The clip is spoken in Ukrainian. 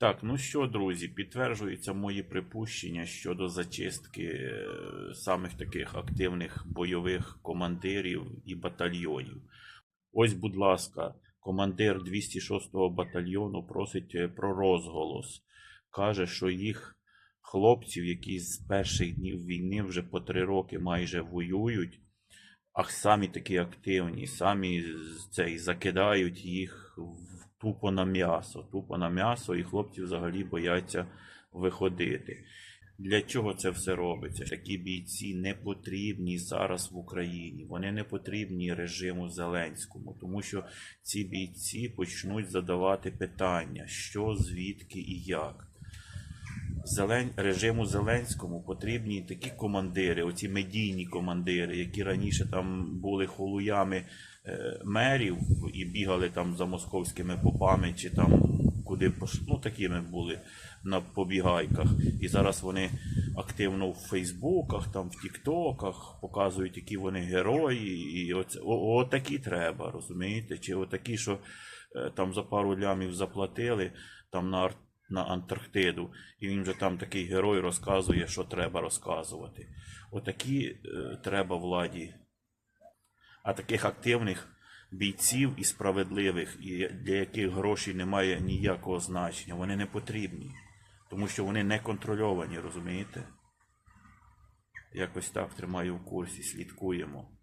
Так, ну що, друзі, підтверджуються мої припущення щодо зачистки е, самих таких активних бойових командирів і батальйонів. Ось, будь ласка, командир 206-го батальйону просить е, про розголос. Каже, що їх хлопців, які з перших днів війни вже по три роки майже воюють, а самі такі активні, самі цей, закидають їх в- тупо на м'ясо, тупо на м'ясо, і хлопці взагалі бояться виходити. Для чого це все робиться? Такі бійці не потрібні зараз в Україні. Вони не потрібні режиму Зеленському, тому що ці бійці почнуть задавати питання, що, звідки і як. Зелен... режиму Зеленському потрібні такі командири, оці медійні командири, які раніше там були холуями е, мерів і бігали там за московськими попами, чи там куди ну, такими були на побігайках. І зараз вони активно в Фейсбуках, там в Тіктоках показують, які вони герої. І оце... треба, розумієте? Чи отакі, що е, там за пару лямів заплатили там на Ар- на Антарктиду, і він вже там такий герой розказує, що треба розказувати. Отакі е, треба владі. А таких активних бійців і справедливих, і для яких гроші не має ніякого значення, вони не потрібні. Тому що вони не контрольовані, розумієте? Якось так тримаю в курсі, слідкуємо.